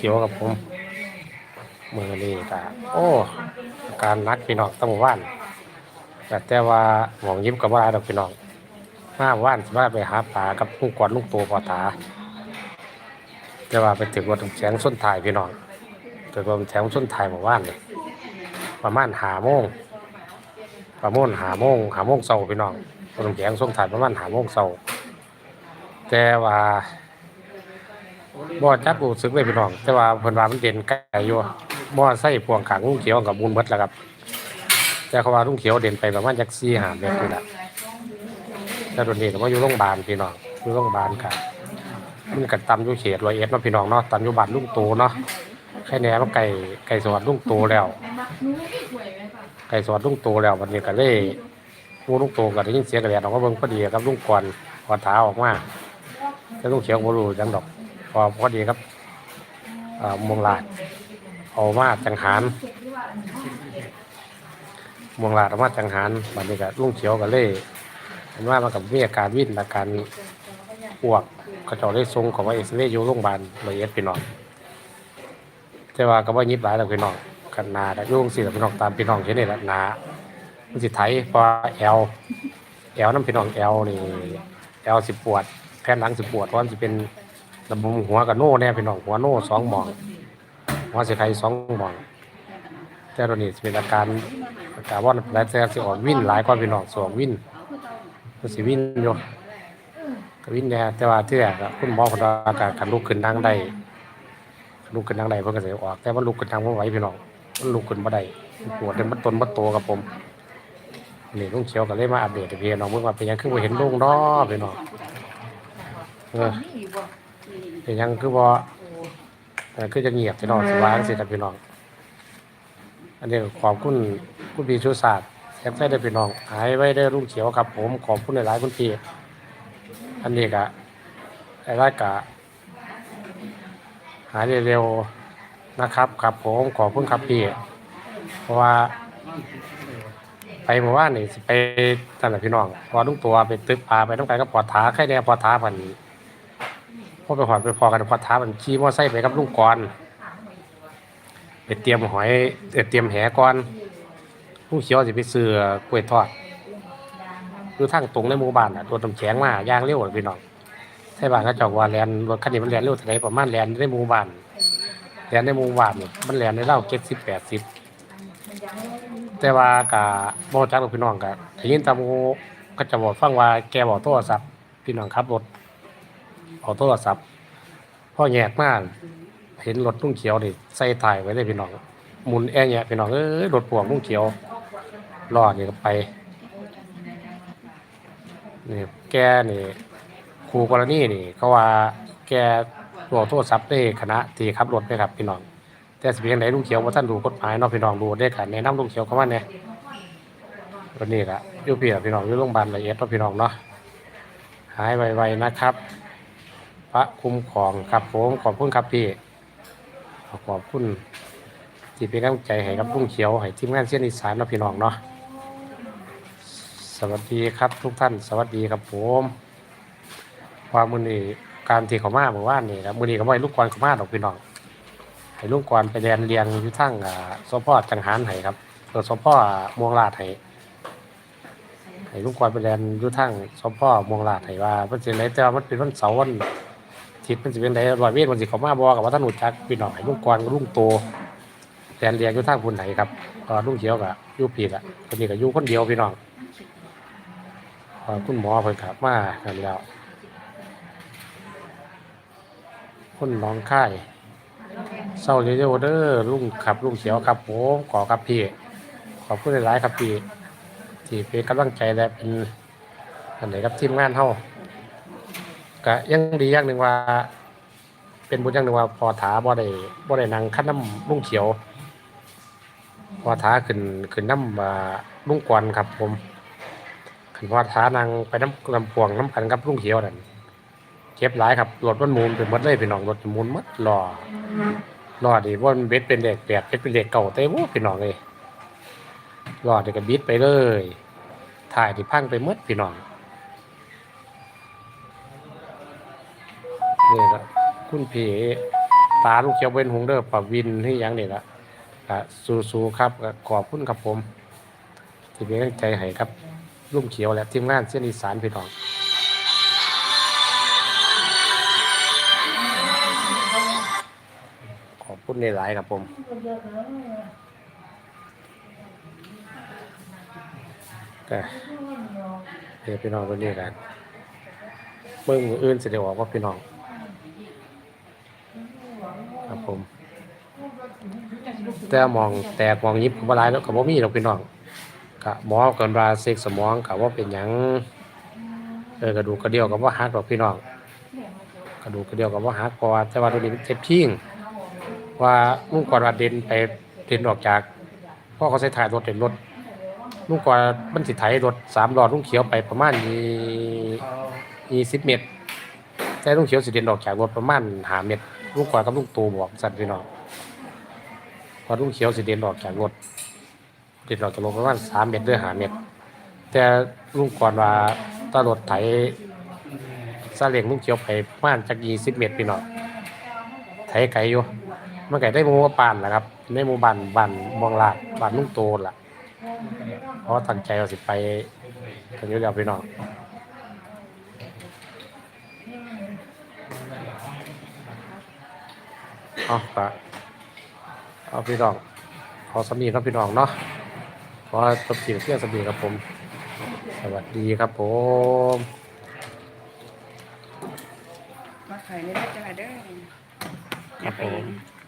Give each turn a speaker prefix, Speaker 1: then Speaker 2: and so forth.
Speaker 1: ขียวกับผมมือนี้ก็โอ้การนักพี่น้องตั้งว่านแต่แต่ว่าหมองยิ้มกับว่าดอกพี่น้องมาว่านสมาไปหาปลากับลุงกวนลุงโตปอตาแต่ว่าไปถึงรถน้ำแข็งส้นถ่ายพี่น้องถึงรถน้ำแข็งส้นถ่ายหมู่บ้านเลยประมาณหาโมงประมาณหาโมงหาโมงเช้าพี่น้องรถน้ำแข็งส้นถ่ายประมาณหาโมงเช้าแต่ว่า บ่จักรู้สึกเลยพี่น้อง แต่ว่าเพิ่นว่ามันเด่นไกลอยู่บ่ใส่พวงขังลุงเขียวกับมูลเบิดแล้วครับแต่เขาว่าลุงเขียวเด่นไปประมาณจัก4 5เมตรนี่แหละแต่ตอนนี้ก็มาอยู่โรงพยาบาลพี่น้องอยู่โรงพยาบาลครับมันก็ตำอยู่เขตร้อยเอ็ดเนาะพี่น้องเนาะตำอยู่บ้านลุงโตเนาะแค่แหน่มันไก่ไก่สวัสดิ์ลุงโตแล้ว ไก่สวัสดิ์ลุงโตแล้ววันนี้ก็เลยผู้ลุงโตก็ได้ยินเสียงกระแดดออกมาเบิ่งพอดีครับลุงกวนขอท้าออกมาแต่ลุงเขียวบ่รู้จังดอก พอพอดีครับมองลาดเอามาจังหารมองลาดเอามาจังหารบัดนี้ก็ลุงเขียวก็เลยเห็นว่ามันกับมีอาการวิ่นอาการอ้วกก็เจะได้ทรงของว่าเอ็กซเรย์อยู่โรงพยาบาลละเอียดพี่น้องแต่ว่าก็บ่ยิบหลายแล้วพี่น้องกันนาแต่ยุ่งสิแล้วพี่น้องตามพี่น้องเห็นนี่แหละนามันสิไถเพอแอลแอลน้ำพี่น้องแอลนี่แอลสิปวดแผ่นหลังสิปวดเพราะมันสิเป็น ระบุหัวกับโน่แน่พี่น้องหัวโน่สองหมองหัวเสียไข่สองหมอง แต่ตอนนี้เป็นอาการอาการว่าหลายแต่สิออกวิ่นหลายกว่าพี่น้องสองวิ่นก็สิวิ่นอยู่ก็วิ่นแน่แต่ว่าที่แรกคุณหมอเพนว่าอาการการลุกขึ้นนั่งได้ลุกขึ้นนั่งได้เพิ่นก็สิออก แต่ว่าลุกขึ้นนั่งบ่ไหวพี่น้องมันลุกขึ้นบ่ได้ปวดจนมันตนบ่โตกับผมนี่ลุงเขียวก็เลยมาอัปเดตให้พี่น้องเบิ่งว่าเป็นยังคือบ่เห็นลุงเนาะพี่น้องเออ เป็นหยังคือบ่เอ่คือจะเงียบพี่น้องสิว่างซี่ล่ะพี่น้อง อันนี้ก็ขอบคุณคุณพี่ชูศาสตร์แซ่บได้พี่น้อง หายไว้ได้รุ่งเขียวครับ ผมขอบคุณหลายๆคุณพี่อันนี้ก็ไอ้รากะหายเร็วๆนะครับครับผมขอบคุณครับพี่เพราะว่าไปเมื่อวานนี่สิไปนั่นแหละพี่น้องพอลุงตัวไปตึกปลาไปต้องไปก็ปอดท้าใครแน่ปอดท้าพัน พอไปหอดไปพอกันพอท้ามันขี่มอไซค์ไปกับลุงกรไปเตรียมหอยเตรียมแหก่อนลุงเขียวสิไปซื้อกล้วยทอดคือทางตรงในหมู่บ้านอะตัวตำแข็งมาย่างเร็วเลยพี่น้องใช่บ้านเขาจอกว่าแลนรถคันนี้มันแลนเร็วเท่าไหร่ประมาณแลนในหมู่บ้านแลนในหมู่บ้านนี่มันแลนในเล่าเจ็ดสิบแปดสิบแต่ว่ากะบ่รู้จักรพี่น้องกะได้ยินตามูก็จะบอกฟังว่าแกบอกโทรศัพท์พี่น้องขับรถ เอาโทรศัพท์พ่อแยกมากเห็นรถลุงเขียวนี่ใส่ถ่ายไว้เลยพี่น้องหมุนแอร์แยกพี่น้องเอ้ยรถพ่วงลุงเขียวรอดนี่ก็ไปนี่แกนี่ครูกรณีนี่ เขาว่าแกตัวโทรศัพท์ได้คณะที่ขับรถไหมครับพี่น้อง แต่สิ่งใดลุงเขียวว่าท่านดูกฎหมายนาะพี่น้องดูได้กันแนะนำลุงเขียวเข้ามาเนี่ยวันนี้ก็อยู่พี่ละพี่น้องอยู่โรงพยาบาลละเอียดเนาะพี่น้องเนาะหายไวๆนะครับ พระคุ้มครองครับผมขอบคุณครับพี่ขอบคุณที่เป็นกำลังใจให้กับลุงเขียวให้ทีมงานเสียนอีสานเนาะพี่น้องเนาะสวัสดีครับทุกท่านสวัสดีครับผมความมือนี้การที่เขามาเมื่านี่ครับมือนี้ก็ไม่ลูกกรเขามาดอกพี่น้องให้ลูกกรไปเรียนเรียงอยู่ทั้งอ่าสพจังหารให้ครับเออสพมวงลาดให้ให้ลูกกรไปเรียนอยู่ทั้งสพมวงลาดให้ว่าเพิ่นสิไหนแต่ว่ามันเป็นวันเสาร์วัน ทิศมันสิเป็นไดร้อยเวทมันสิเขามาบอกกับว่าท่านหูจักพี่น้องให้ลุงกรกับลุงโตแทนเรียงอยู่ทางพุ่นไหนครับเอ่อลุงเขียวกับยู่ผิดอะคนนี้ก็อยู่คนเดียวพี่น้องเออคุณหมอเพิ่นครับมากันแล้วคนหน้องค่ายเศร้าเร็วๆเด้อลุงขับลุงเขียวครับผมขอครับพี่ขอบคุณหลายๆครับพี่ที่เป็นกำลังใจและเป็นอันไหนครับทีมงานเฮา ก็ยังดีอย่างหนึ่งว่า เป็นบุญอย่างหนึ่งว่า พอถาบ่ได้บ่ได้นั่งขั้นน้ำลุงเขียว พอถาขึ้นขึ้นน้ำอ่าลุงกวนครับ ผมขึ้นพอถานั่งไปน้ำลำพวงน้ำกันกับลุงเขียวนั่นเก็บหลายครับรถมันมูนเป็นหมดเลยพี่น้องรถมูนหมดรอรอดีว่ามันเบ็ดเป็นเหล็กแปดเบ็ดเป็นเหล็กเก่าเต้โว้พี่น้องเลยรอดีก็บิดไปเลยถ่ายที่พังไปหมดพี่น้อง นี่ครับคุณพี่ตาลูกเขียวเป็นหงเด้อปะวินที่ยังนี่ละก็สู้ๆครับขอบคุณครับผมที่เป็นใจให้ครับลุงเขียวและทีมงานเส้นอีสานพี่น้องขอบคุณในหลายๆครับผมก็เดี๋ยวพี่น้องคนนี้กันเมื่อมืออื่นเสด็จออกว่าพี่น้อง ครับผม แต่มองแตกมองยิบบ่หลายแล้วก็บ่มีดอกพี่น้องกะหมอเกินว่าเซ็กสมองกะว่าเป็นหยังเออกระดูกกระเดี่ยวก็บ่าหักดอกพี่น้องกระดูกกระเดี่ยวก็บ่หักเพราะว่าแต่ว่าตัวนี้เจ็บพิงว่าลุงกอดว่าเด่นไปเด่นออกจากพ่อเขาใส่ถ่ายรถเด่นรถลุงกอดมันสิไถรถสามล้อลุงเขียวไปประมาณยี่สิบเมตรแต่ลุงเขียวสิเด่นออกจากรถประมาณหาเมตร ลุงกอดกับลุงตูบอกสั่นพี่น้องพอลุงเขียวสิเด่นออกจากรถเด่นออกจากรถประมาณสามเมตรด้วยหาเมตร แต่ลุงก่อนว่าตารถไถซาเล้งลุงเขียวไปประมาณจากยี่สิบเมตรพี่น้องไถไกลอยู่มันไกลได้หมู่บ้านแหละครับในหมู่บ้านบ้านมองลาดบ้านลุงโตล่ะเพราะตั้งใจว่าสิไปกันอยู่แล้วพี่น้อง เอาปะเอาพี่น้องขอสำนีครับพี่น้องเนาะขอจบสิ่งเที่ยงสำนีครับผม สวัสดีครับผม
Speaker 2: มาขายในได้จ้าเด้อ
Speaker 1: ครับผม
Speaker 2: ไป